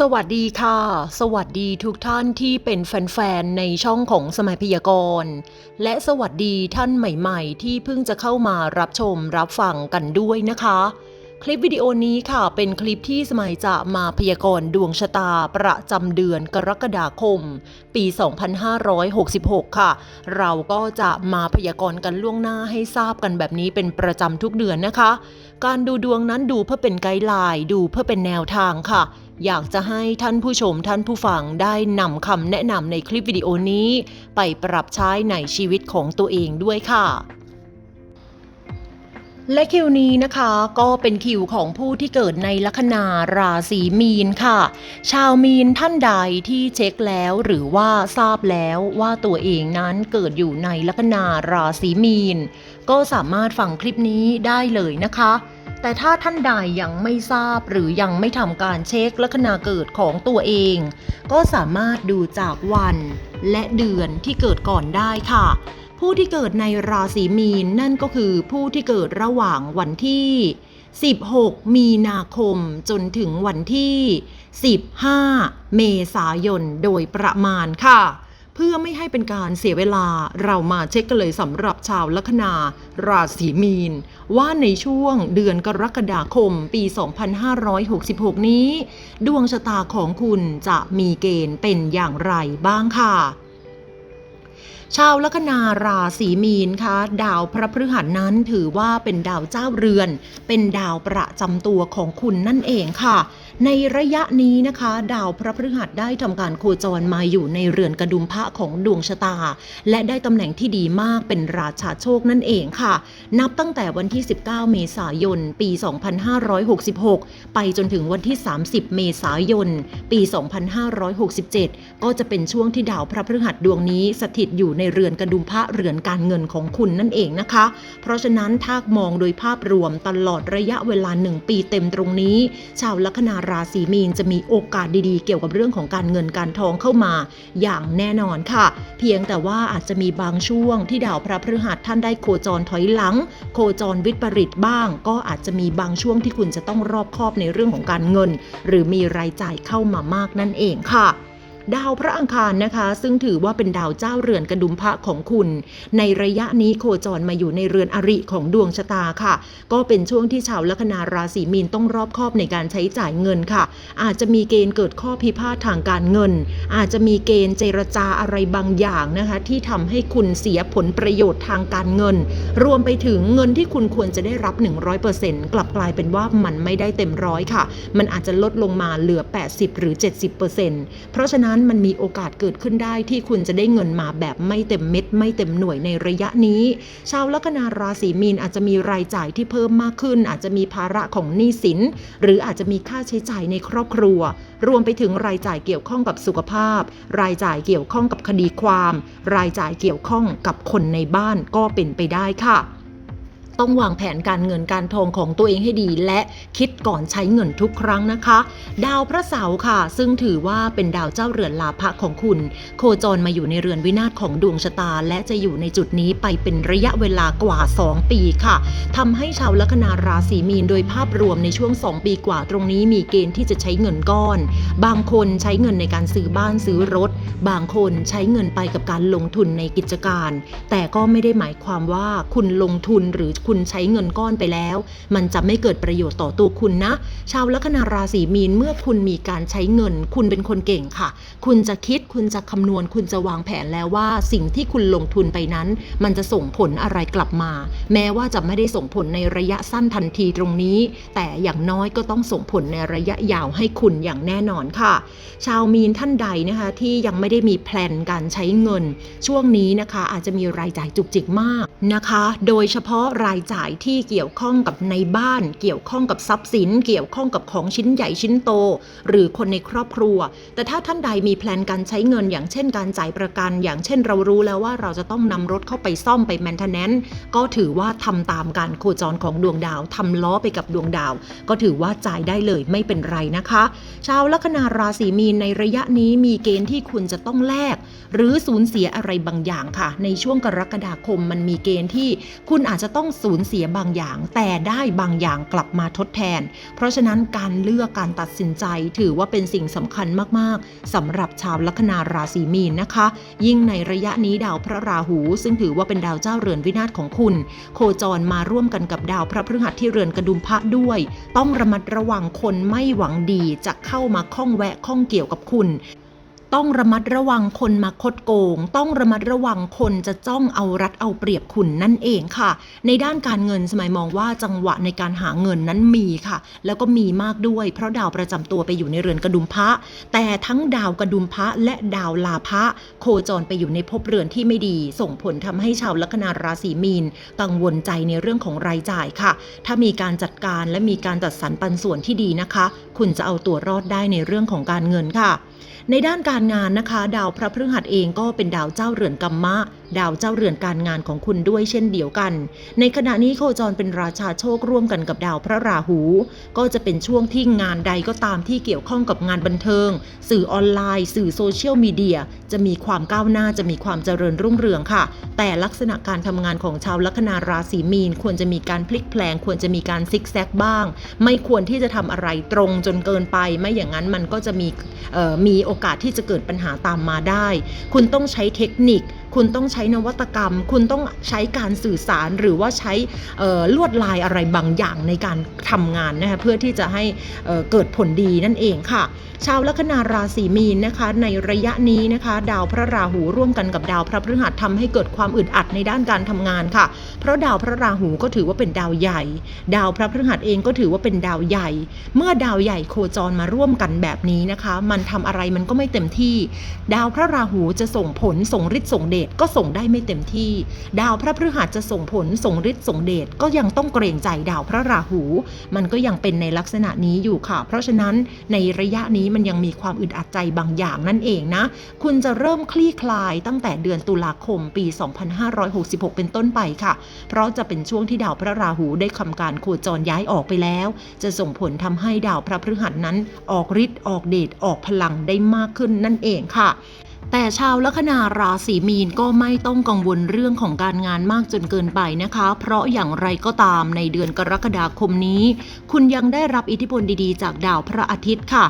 สวัสดีค่ะ สวัสดีทุกท่านที่เป็นแฟนๆ ในช่องของสมัยพยากรณ์ และสวัสดีท่านใหม่ๆ ที่เพิ่งจะเข้ามารับชมรับฟังกันด้วยนะคะ คลิปวิดีโอนี้ค่ะเป็นคลิปที่สมัยจะมาพยากรณ์ดวงชะตาประจำเดือนกรกฎาคม ปี 2566 ค่ะ เราก็จะมาพยากรณ์กันล่วงหน้าให้ทราบกันแบบนี้เป็นประจำทุกเดือนนะคะ การดูดวงนั้นดูเพื่อเป็นไกด์ไลน์ดูเพื่อเป็นแนวทางค่ะ อยากจะให้ท่านผู้ชมท่านผู้ฟังได้นำคำแนะนำในคลิปวิดีโอนี้ ไปปรับใช้ในชีวิตของตัวเองด้วยค่ะและคิวนี้นะคะก็เป็นคิวของผู้ที่เกิดในลัคนาราศีมีนค่ะ ชาวมีนท่านใดที่เช็คแล้วหรือว่าทราบแล้วว่าตัวเองนั้นเกิดอยู่ในลัคนาราศีมีน ก็สามารถฟังคลิปนี้ได้เลยนะคะ แต่ถ้าท่านใดยังไม่ทราบหรือยังไม่ทำการเช็คลัคนาเกิดของตัวเอง ก็สามารถดูจากวันและเดือนที่เกิดก่อนได้ค่ะ ผู้ที่เกิดในราศีมีนนั่นก็คือผู้ที่เกิดระหว่างวันที่ 16 มีนาคมจนถึงวันที่ 15 เมษายนโดยประมาณค่ะ เพื่อไม่ให้เป็นการเสียเวลาเรามาเช็คกันเลยสำหรับชาวลัคนาราศีมีน ว่าในช่วงเดือนกรกฎาคมปี 2566 นี้ ดวงชะตาของคุณจะมีเกณฑ์เป็นอย่างไรบ้างค่ะ ชาวลัคนาราศีมีนคะดาวพระพฤหัสนั้นถือว่าเป็นดาวเจ้าเรือน เป็นดาวประจำตัวของคุณนั่นเองค่ะ ในระยะนี้นะคะ ดาวพระพฤหัสได้ทำการโคจรมาอยู่ในเรือนกระดุมพระของดวงชะตา และได้ตำแหน่งที่ดีมากเป็นราชาโชคนั่นเองค่ะ นับตั้งแต่วันที่ 19 เมษายน ปี 2566 ไปจนถึงวันที่ 30 เมษายน ปี 2567 ก็จะเป็นช่วงที่ดาวพระพฤหัสดวงนี้สถิตอยู่ในในเรือนกระดุมพระเรือนการเงินของคุณนั่นเองนะคะ เพราะฉะนั้นถ้ามองโดยภาพรวมตลอดระยะเวลาหนึ่งปีเต็มตรงนี้ ชาวลัคนาราศีมีนจะมีโอกาสดีๆ เกี่ยวกับเรื่องของการเงินการทองเข้ามา อย่างแน่นอนค่ะ เพียงแต่ว่าอาจจะมีบางช่วงที่ดาวพระพฤหัสท่านได้โคจรถอยหลัง โคจรวิปริตบ้าง ก็อาจจะมีบางช่วงที่คุณจะต้องรอบคอบในเรื่องของการเงิน หรือมีรายจ่ายเข้ามามากนั่นเองค่ะ ดาวพระอังคารนะคะ ซึ่งถือว่าเป็นดาวเจ้าเรือนกระดุมพระของคุณ ในระยะนี้โคจรมาอยู่ในเรือนอริของดวงชะตาค่ะ ก็เป็นช่วงที่ชาวลัคนาราศีมีนต้องรอบคอบในการใช้จ่ายเงินค่ะ อาจจะมีเกณฑ์เกิดข้อพิพาททางการเงิน อาจจะมีเกณฑ์เจรจาอะไรบางอย่างนะคะ ที่ทำให้คุณเสียผลประโยชน์ทางการเงิน รวมไปถึงเงินที่คุณควรจะได้รับ 100%กลับกลายเป็นว่ามันไม่ได้เต็มร้อยค่ะ มันอาจจะลดลงมาเหลือ 80 หรือ 70%เพราะฉะนั้นมันมีโอกาสเกิดขึ้นได้ที่คุณจะได้เงินมาแบบไม่เต็มเม็ด ไม่เต็มหน่วยในระยะนี้ ชาวลัคนาราศีมีนอาจจะมีรายจ่ายที่เพิ่มมากขึ้น อาจจะมีภาระของหนี้สิน หรืออาจจะมีค่าใช้จ่ายในครอบครัว รวมไปถึงรายจ่ายเกี่ยวข้องกับสุขภาพ รายจ่ายเกี่ยวข้องกับคดีความ รายจ่ายเกี่ยวข้องกับคนในบ้านก็เป็นไปได้ค่ะ ต้องวางแผนการเงินการทองของตัวเองให้ดี และคิดก่อนใช้เงินทุกครั้งนะคะ ดาวพระเสาร์ค่ะ ซึ่งถือว่าเป็นดาวเจ้าเรือนลาภะของคุณ โคจรมาอยู่ในเรือนวินาศของดวงชะตา และจะอยู่ในจุดนี้ไปเป็นระยะเวลากว่า 2 ปีค่ะทำให้ชาวลัคนาราศีมีนโดยภาพรวมในช่วง 2 ปีกว่าตรงนี้มีเกณฑ์ที่จะใช้เงินก้อน บางคนใช้เงินในการซื้อบ้านซื้อรถ บางคนใช้เงินไปกับการลงทุนในกิจการ แต่ก็ไม่ได้หมายความว่าคุณลงทุนหรือคุณใช้เงินก้อนไปแล้ว มันจะไม่เกิดประโยชน์ต่อตัวคุณนะ ชาวลัคนาราศีมีนเมื่อคุณมีการใช้เงิน คุณเป็นคนเก่งค่ะ คุณจะคิดคุณจะคำนวณ คุณจะวางแผนแล้วว่าสิ่งที่คุณลงทุนไปนั้น มันจะส่งผลอะไรกลับมา แม้ว่าจะไม่ได้ส่งผลในระยะสั้นทันทีตรงนี้ แต่อย่างน้อยก็ต้องส่งผลในระยะยาวให้คุณอย่างแน่นอนค่ะ ชาวมีนท่านใดนะคะที่ยังไม่ได้มีแพลนการใช้เงิน ช่วงนี้นะคะอาจจะมีรายจ่ายจุกจิกมากนะคะ โดยเฉพาะรายายจ่ายที่เกี่ยวข้องกับในบ้าน เกี่ยวข้องกับทรัพย์สิน เกี่ยวข้องกับของชิ้นใหญ่ชิ้นโต หรือคนในครอบครัว แต่ถ้าท่านใดมีแพลนการใช้เงิน อย่างเช่นการจ่ายประกัน อย่างเช่นเรารู้แล้วว่าเราจะต้องนำรถเข้าไปซ่อมไปแมนเทนแนนก็ถือว่าทำตามการโคจรของดวงดาวทำล้อไปกับดวงดาว ก็ถือว่าจ่ายได้เลยไม่เป็นไรนะคะ ชาวลัคนาราศีมีนในระยะนี้มีเกณฑ์ที่คุณจะต้องแลกหรือสูญเสียอะไรบางอย่างค่ะ ในช่วงกรกฎาคมมันมีเกณฑ์ที่คุณอาจจะต้องสูญเสียบางอย่าง แต่ได้บางอย่างกลับมาทดแทน เพราะฉะนั้นการเลือกการตัดสินใจถือว่าเป็นสิ่งสำคัญมากๆสำหรับชาวลัคนาราศีมีนนะคะ ยิ่งในระยะนี้ดาวพระราหู ซึ่งถือว่าเป็นดาวเจ้าเรือนวินาศของคุณ โคจรมาร่วมกันกับดาวพระพฤหัสที่เรือนกระดุมพระด้วย ต้องระมัดระวังคนไม่หวังดีจะเข้ามาข้องแวะข้องเกี่ยวกับคุณ ต้องระมัดระวังคนมาคดโกง ต้องระมัดระวังคนจะจ้องเอารัดเอาเปรียบคุณนั่นเองค่ะ ในด้านการเงินสมัยมองว่าจังหวะในการหาเงินนั้นมีค่ะ แล้วก็มีมากด้วย เพราะดาวประจำตัวไปอยู่ในเรือนกระดุมพระ แต่ทั้งดาวกระดุมพระและดาวลาพระโคจรไปอยู่ในภพเรือนที่ไม่ดี ส่งผลทำให้ชาวลัคนาราศีมีน กังวลใจในเรื่องของรายจ่ายค่ะ ถ้ามีการจัดการและมีการจัดสรรปันส่วนที่ดีนะคะ คุณจะเอาตัวรอดได้ในเรื่องของการเงินค่ะ ในด้านการงานนะคะ ดาวพระพฤหัสเองก็เป็นดาวเจ้าเรือนกัมมะ ดาวเจ้าเรือนการงานของคุณด้วยเช่นเดียวกัน ในขณะนี้โคจรเป็นราชาโชคร่วมกันกับดาวพระราหู ก็จะเป็นช่วงที่งานใดก็ตามที่เกี่ยวข้องกับงานบันเทิง สื่อออนไลน์ สื่อโซเชียลมีเดียจะมีความก้าวหน้าจะมีความเจริญรุ่งเรืองค่ะ แต่ลักษณะการทำงานของชาวลัคนาราศีมีน ควรจะมีการพลิกแพลง ควรจะมีการซิกแซกบ้าง ไม่ควรที่จะทำอะไรตรงจนเกินไป ไม่อย่างนั้นมันก็จะมีมีโอกาสที่จะเกิดปัญหาตามมาได้ คุณต้องใช้เทคนิค คุณต้องใช้นวัตกรรม คุณต้องใช้การสื่อสารหรือว่าใช้ลวดลายอะไรบางอย่างในการทำงานนะคะเพื่อที่จะให้เอ่อเกิดผลดีนั่นเองค่ะชาวลัคนาราศีมีนนะคะ ในระยะนี้นะคะ ดาวพระราหูร่วมกันกับดาวพระพฤหัสทำให้เกิดความอึดอัดในด้านการทำงานค่ะ เพราะดาวพระราหูก็ถือว่าเป็นดาวใหญ่ ดาวพระพฤหัสเองก็ถือว่าเป็นดาวใหญ่ เมื่อดาวใหญ่โคจรมาร่วมกันแบบนี้นะคะ มันทำอะไรมันก็ไม่เต็มที่ ดาวพระราหูจะส่งผลส่งฤทธิ์ส่งเดชก็ส่งได้ไม่เต็มที่ ดาวพระพฤหัสจะส่งผลส่งฤทธิ์ส่งเดชก็ยังต้องเกรงใจดาวพระราหู มันก็ยังเป็นในลักษณะนี้อยู่ค่ะ เพราะฉะนั้นในระยะนี้มันยังมีความอึดอัดใจบางอย่างนั่นเองนะ คุณจะเริ่มคลี่คลายตั้งแต่เดือนตุลาคมปี 2566 เป็นต้นไปค่ะ เพราะจะเป็นช่วงที่ดาวพระราหูได้ทำการโคจรย้ายออกไปแล้ว จะส่งผลทำให้ดาวพระพฤหัสนั้น ออกฤทธิ์ออกเดชออกพลังได้มากขึ้นนั่นเองค่ะ แต่ชาวลัคนาราศีมีนก็ไม่ต้องกังวลเรื่องของการงานมากจนเกินไปนะคะ เพราะอย่างไรก็ตามในเดือนกรกฎาคมนี้ คุณยังได้รับอิทธิพลดีๆ จากดาวพระอาทิตย์ค่ะ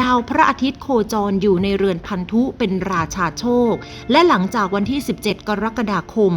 ดาวพระอาทิตย์โคจรอยู่ในเรือนพันธุเป็นราชาโชค และหลังจากวันที่ 17 กรกฎาคม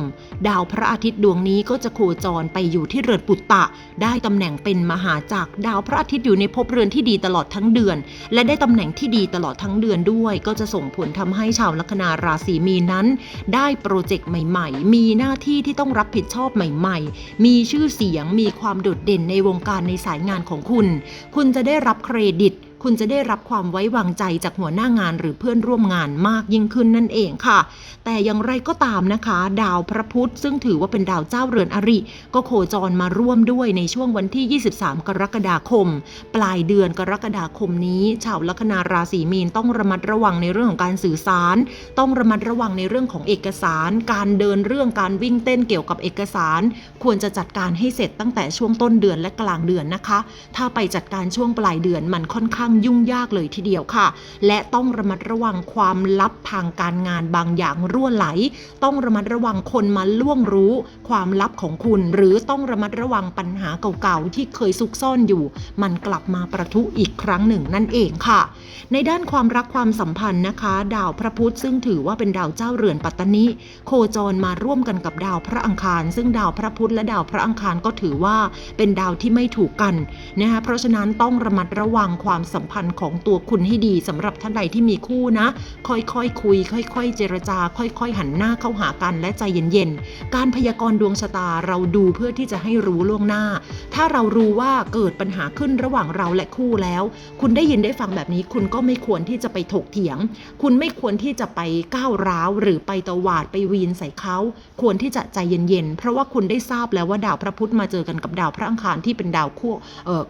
ดาวพระอาทิตย์ดวงนี้ก็จะโคจรไปอยู่ที่เรือนปุตตะ ได้ตำแหน่งเป็นมหาจักรดาวพระอาทิตย์อยู่ในภพเรือนที่ดีตลอดทั้งเดือน และได้ตำแหน่งที่ดีตลอดทั้งเดือนด้วย ก็จะส่งผลทำให้ชาวลัคนาราศีมีนนั้น ได้โปรเจกต์ใหม่ ๆ มีหน้าที่ที่ต้องรับผิดชอบใหม่ ๆ มีชื่อเสียงมีความโดดเด่นในวงการในสายงานของคุณ คุณจะได้รับเครดิต คุณจะได้รับความไว้วางใจจากหัวหน้างานหรือเพื่อนร่วมงานมากยิ่งขึ้นนั่นเองค่ะ แต่อย่างไรก็ตามนะคะ ดาวพระพุธซึ่งถือว่าเป็นดาวเจ้าเรือนอริ ก็โคจรมาร่วมด้วยในช่วงวันที่ 23 กรกฎาคม ปลายเดือนกรกฎาคมนี้ชาวลัคนาราศีมีนต้องระมัดระวังในเรื่องของการสื่อสาร ต้องระมัดระวังในเรื่องของเอกสาร การเดินเรื่องการวิ่งเต้นเกี่ยวกับเอกสาร ควรจะจัดการให้เสร็จตั้งแต่ช่วงต้นเดือนและกลางเดือนนะคะ ถ้าไปจัดการช่วงปลายเดือนมันค่อนข้างยุ่งยากเลยทีเดียวค่ะ และต้องระมัดระวังความลับทางการงานบางอย่างรั่วไหล ต้องระมัดระวังคนมาล่วงรู้ความลับของคุณ หรือต้องระมัดระวังปัญหาเก่าๆที่เคยซุกซ่อนอยู่ มันกลับมาประทุอีกครั้งหนึ่งนั่นเองค่ะ ในด้านความรักความสัมพันธ์นะคะ ดาวพระพุธซึ่งถือว่าเป็นดาวเจ้าเรือนปัตตานีโคจรมาร่วมกันกับดาวพระอังคาร ซึ่งดาวพระพุธและดาวพระอังคารก็ถือว่าเป็นดาวที่ไม่ถูกกันนะคะเพราะฉะนั้นต้องระมัดระวังความสัมพันธ์ของตัวคุณให้ดีสำหรับท่านใดที่มีคู่นะ ค่อยๆคคุย ค่อย ๆ เจรจา ค่อย ๆ หันหน้าเข้าหากันและใจเย็นๆ การพยากรณ์ดวงชะตาเราดูเพื่อที่จะให้รู้ล่วงหน้า ถ้าเรารู้ว่าเกิดปัญหาขึ้นระหว่างเราและคู่แล้ว คุณได้ยินได้ฟังแบบนี้คุณก็ไม่ควรที่จะไปถกเถียง คุณไม่ควรที่จะไปก้าวร้าว หรือไปตวาดไปวีนใส่เขาควรที่จะใจเย็นๆ เพราะว่าคุณได้ทราบแล้วว่าดาวพระพุธมาเจอกันกับดาวพระอังคารที่เป็นดาวคู่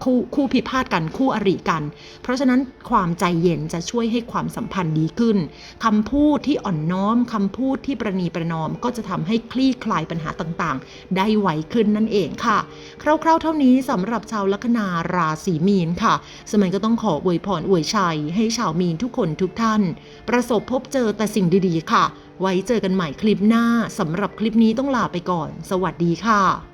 คู่คู่พิพาทกันคู่อริกันเพราะฉะนั้นความใจเย็นจะช่วยให้ความสัมพันธ์ดีขึ้นคำพูดที่อ่อนน้อมคำพูดที่ประนีประนอม ก็จะทำให้คลี่คลายปัญหาต่างๆ ได้ไวขึ้นนั่นเองค่ะ คร่าวๆ เท่านี้สำหรับชาวลัคนาราศีมีนค่ะ สมัยก็ต้องขออวยพรอวยชัย ให้ชาวมีนทุกคนทุกท่าน ประสบพบเจอแต่สิ่งดีๆ ค่ะ ไว้เจอกันใหม่คลิปหน้าสำหรับคลิปนี้ต้องลาไปก่อน สวัสดีค่ะ